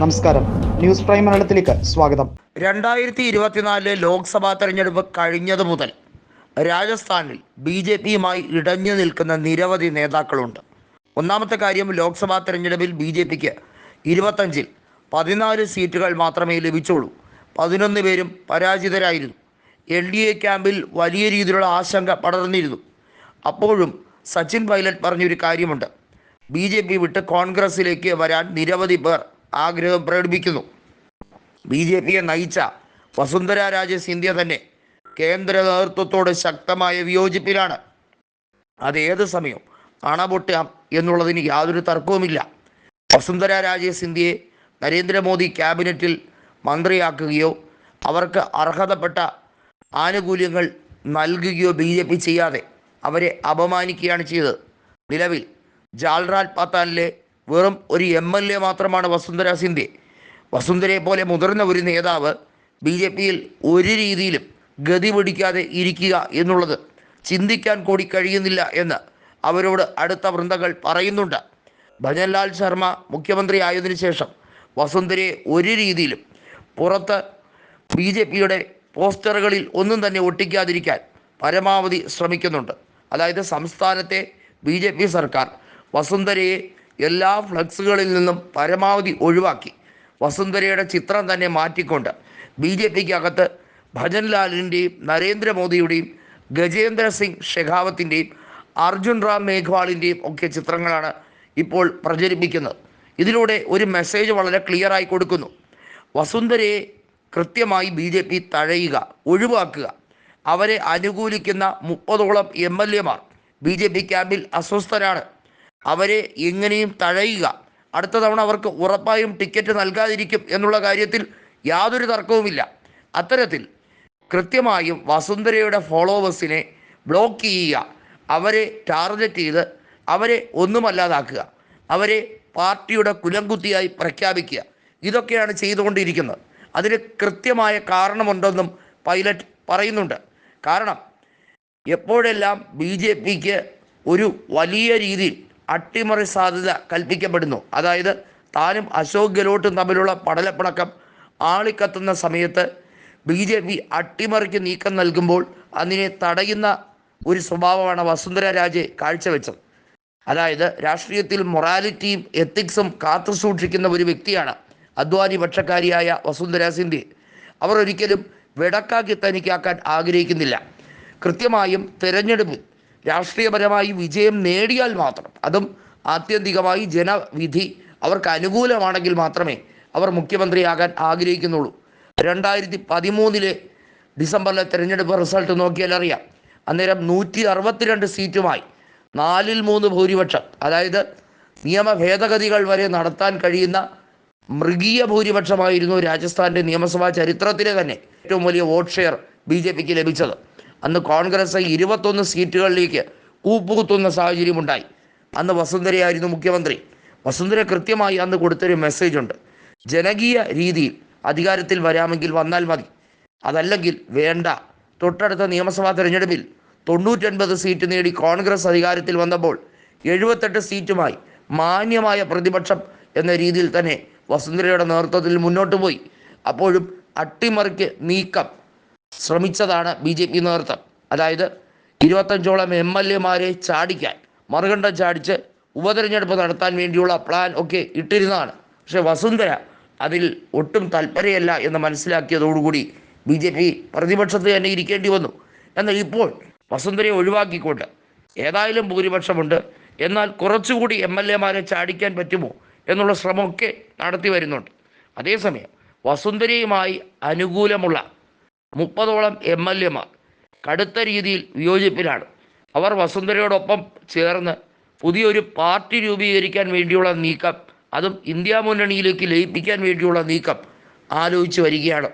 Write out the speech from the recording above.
നമസ്കാരം. News prime മലയാളത്തിലേക്ക് സ്വാഗതം. രണ്ടായിരത്തി ഇരുപത്തിനാലിലെ ലോക്സഭാ തെരഞ്ഞെടുപ്പ് കഴിഞ്ഞതു മുതൽ രാജസ്ഥാനിൽ ബി ജെ പിയുമായി ഇടഞ്ഞു നിൽക്കുന്ന നിരവധി നേതാക്കളുണ്ട്. ഒന്നാമത്തെ കാര്യം ലോക്സഭാ തെരഞ്ഞെടുപ്പിൽ ബി ജെ പിക്ക് ഇരുപത്തഞ്ചിൽ പതിനാല് സീറ്റുകൾ മാത്രമേ ലഭിച്ചുള്ളൂ. പതിനൊന്ന് പേരും പരാജിതരായിരുന്നു. എൽ ഡി എ ക്യാമ്പിൽ വലിയ രീതിയിലുള്ള ആശങ്ക പടർന്നിരുന്നു. അപ്പോഴും സച്ചിൻ പൈലറ്റ് പറഞ്ഞൊരു കാര്യമുണ്ട്. ബി ജെ പി വിട്ട് കോൺഗ്രസിലേക്ക് വരാൻ നിരവധി പേർ ആഗ്രഹം പ്രകടിപ്പിക്കുന്നു. ബി ജെ പിയെ നയിച്ച വസുന്ധര രാജ സിന്ധ്യ തന്നെ കേന്ദ്ര നേതൃത്വത്തോട് ശക്തമായ വിയോജിപ്പിലാണ്. അത് ഏത് സമയം അണപൊട്ടാം എന്നുള്ളതിന് യാതൊരു തർക്കവുമില്ല. വസുന്ധര രാജ സിന്ധ്യയെ നരേന്ദ്രമോദി ക്യാബിനറ്റിൽ മന്ത്രിയാക്കുകയോ അവർക്ക് അർഹതപ്പെട്ട ആനുകൂല്യങ്ങൾ നൽകുകയോ ബി ജെ പി ചെയ്യാതെ അവരെ അപമാനിക്കുകയാണ് ചെയ്തത്. നിലവിൽ ജാൽറാൽ പത്താനിലെ വെറും ഒരു എം എൽ എ മാത്രമാണ് വസുന്ധര സിന്ധ്യ വസുന്ധരയെ പോലെ മുതിർന്ന ഒരു നേതാവ് ബി ജെ പിയിൽ ഒരു രീതിയിലും ഗതി പിടിക്കാതെ ഇരിക്കുക എന്നുള്ളത് ചിന്തിക്കാൻ കൂടി കഴിയുന്നില്ല എന്ന് അവരോട് അടുത്ത വൃന്ദകൾ പറയുന്നുണ്ട്. ഭജൻലാൽ ശർമ്മ മുഖ്യമന്ത്രി ആയതിനു ശേഷം വസുന്ധരയെ ഒരു രീതിയിലും പുറത്ത് ബി ജെ പിയുടെ പോസ്റ്ററുകളിൽ ഒന്നും തന്നെ ഒട്ടിക്കാതിരിക്കാൻ പരമാവധി ശ്രമിക്കുന്നുണ്ട്. അതായത് സംസ്ഥാനത്തെ ബി സർക്കാർ വസുന്ധരയെ എല്ലാ ഫ്ലക്സുകളിൽ നിന്നും പരമാവധി ഒഴിവാക്കി. വസുന്ധരയുടെ ചിത്രം തന്നെ മാറ്റിക്കൊണ്ട് ബി ജെ പിക്ക് അകത്ത് ഭജൻലാലിന്റെയും നരേന്ദ്രമോദിയുടെയും ഗജേന്ദ്ര സിംഗ് ഷെഖാവത്തിന്റെയും അർജുൻ റാം മേഘ്വാളിന്റെയും ഒക്കെ ചിത്രങ്ങളാണ് ഇപ്പോൾ പ്രചരിപ്പിക്കുന്നത്. ഇതിലൂടെ ഒരു മെസ്സേജ് വളരെ ക്ലിയറായി കൊടുക്കുന്നു. വസുന്ധരയെ കൃത്യമായി ബി ജെ പി തഴയുക ഒഴിവാക്കുക. അവരെ അനുകൂലിക്കുന്ന മുപ്പതോളം എം എൽ എമാർ ബി ജെ പി ക്യാമ്പിൽ അസ്വസ്ഥരാണ്. അവരെ എങ്ങനെയും തഴയുക. അടുത്ത തവണ അവർക്ക് ഉറപ്പായും ടിക്കറ്റ് നൽകാതിരിക്കും എന്നുള്ള കാര്യത്തിൽ യാതൊരു തർക്കവുമില്ല. അത്തരത്തിൽ കൃത്യമായും വസുന്ധരയുടെ ഫോളോവേഴ്സിനെ ബ്ലോക്ക് ചെയ്യുക. അവരെ ടാർഗറ്റ് ചെയ്ത് അവരെ ഒന്നുമല്ലാതാക്കുക. അവരെ പാർട്ടിയുടെ കുലംകുത്തിയായി പ്രഖ്യാപിക്കുക. ഇതൊക്കെയാണ് ചെയ്തുകൊണ്ടിരിക്കുന്നത്. അതിന് കൃത്യമായ കാരണമുണ്ടെന്നും പൈലറ്റ് പറയുന്നുണ്ട്. കാരണം എപ്പോഴെല്ലാം ബി ജെ പിക്ക് ഒരു വലിയ രീതിയിൽ അട്ടിമറി സാധ്യത കൽപ്പിക്കപ്പെടുന്നു. അതായത് താനും അശോക് ഗെലോട്ടും തമ്മിലുള്ള പടലപ്പിണക്കം ആളിക്കത്തുന്ന സമയത്ത് ബി ജെ പി അട്ടിമറിക്ക് നീക്കം നൽകുമ്പോൾ അതിനെ തടയുന്ന ഒരു സ്വഭാവമാണ് വസുന്ധര രാജെ കാഴ്ചവെച്ചത്. അതായത് രാഷ്ട്രീയത്തിൽ മൊറാലിറ്റിയും എത്തിക്സും കാത്തു സൂക്ഷിക്കുന്ന ഒരു വ്യക്തിയാണ് അദ്വാനി പക്ഷക്കാരിയായ വസുന്ധര സിന്ധി. അവർ ഒരിക്കലും വെടക്കാക്കി തനിക്കാക്കാൻ ആഗ്രഹിക്കുന്നില്ല. കൃത്യമായും തിരഞ്ഞെടുപ്പിൽ രാഷ്ട്രീയപരമായി വിജയം നേടിയാൽ മാത്രം. അതും ആത്യന്തികമായി ജനവിധി അവർക്ക് അനുകൂലമാണെങ്കിൽ മാത്രമേ അവർ മുഖ്യമന്ത്രിയാകാൻ ആഗ്രഹിക്കുന്നുള്ളൂ. രണ്ടായിരത്തി പതിമൂന്നിലെ ഡിസംബറിലെ തെരഞ്ഞെടുപ്പ് റിസൾട്ട് നോക്കിയാൽ അറിയാം. അന്നേരം നൂറ്റി അറുപത്തിരണ്ട് സീറ്റുമായി നാലിൽ മൂന്ന് ഭൂരിപക്ഷം. അതായത് നിയമ ഭേദഗതികൾ വരെ നടത്താൻ കഴിയുന്ന മൃഗീയ ഭൂരിപക്ഷമായിരുന്നു രാജസ്ഥാന്റെ നിയമസഭാ ചരിത്രത്തിലെ തന്നെ ഏറ്റവും വലിയ വോട്ട് ഷെയർ ബി ജെ പിക്ക് ലഭിച്ചത്. അന്ന് കോൺഗ്രസ് ഇരുപത്തൊന്ന് സീറ്റുകളിലേക്ക് കൂപ്പുകുത്തുന്ന സാഹചര്യമുണ്ടായി. അന്ന് വസുന്ധരയായിരുന്നു മുഖ്യമന്ത്രി. വസുന്ധര കൃത്യമായി അന്ന് കൊടുത്തൊരു മെസ്സേജ് ഉണ്ട്. ജനകീയ രീതിയിൽ അധികാരത്തിൽ വരാമെങ്കിൽ വന്നാൽ മതി. അതല്ലെങ്കിൽ വേണ്ട. തൊട്ടടുത്ത നിയമസഭാ തെരഞ്ഞെടുപ്പിൽ തൊണ്ണൂറ്റൊൻപത് സീറ്റ് നേടി കോൺഗ്രസ് അധികാരത്തിൽ വന്നപ്പോൾ എഴുപത്തെട്ട് സീറ്റുമായി മാന്യമായ പ്രതിപക്ഷം എന്ന രീതിയിൽ തന്നെ വസുന്ധരയുടെ നേതൃത്വത്തിൽ മുന്നോട്ട് പോയി. അപ്പോഴും അട്ടിമറിക്ക് നീക്കം ശ്രമിച്ചതാണ് ബി ജെ പി നേതൃത്വം. അതായത് ഇരുപത്തഞ്ചോളം എം എൽ എമാരെ ചാടിക്കാൻ മറുകണ്ഠം ചാടിച്ച് ഉപതെരഞ്ഞെടുപ്പ് നടത്താൻ വേണ്ടിയുള്ള പ്ലാൻ ഒക്കെ ഇട്ടിരുന്നതാണ്. പക്ഷേ വസുന്ധര അതിൽ ഒട്ടും താല്പര്യമല്ല എന്ന് മനസ്സിലാക്കിയതോടുകൂടി ബി ജെ പി പ്രതിപക്ഷത്ത് തന്നെ ഇരിക്കേണ്ടി വന്നു. എന്നാൽ ഇപ്പോൾ വസുന്ധരയെ ഒഴിവാക്കിക്കൊണ്ട് ഏതായാലും ഭൂരിപക്ഷമുണ്ട്. എന്നാൽ കുറച്ചുകൂടി എം എൽ എമാരെ ചാടിക്കാൻ പറ്റുമോ എന്നുള്ള ശ്രമമൊക്കെ നടത്തി വരുന്നുണ്ട്. അതേസമയം വസുന്ധരയുമായി അനുകൂലമുള്ള മുപ്പതോളം എം എൽ എമാർ കടുത്ത രീതിയിൽ വിയോജിപ്പിലാണ്. അവർ വസുന്ധരയോടൊപ്പം ചേർന്ന് പുതിയൊരു പാർട്ടി രൂപീകരിക്കാൻ വേണ്ടിയുള്ള നീക്കം അതും ഇന്ത്യ മുന്നണിയിലേക്ക് ലയിപ്പിക്കാൻ വേണ്ടിയുള്ള നീക്കം ആലോചിച്ച് വരികയാണ്.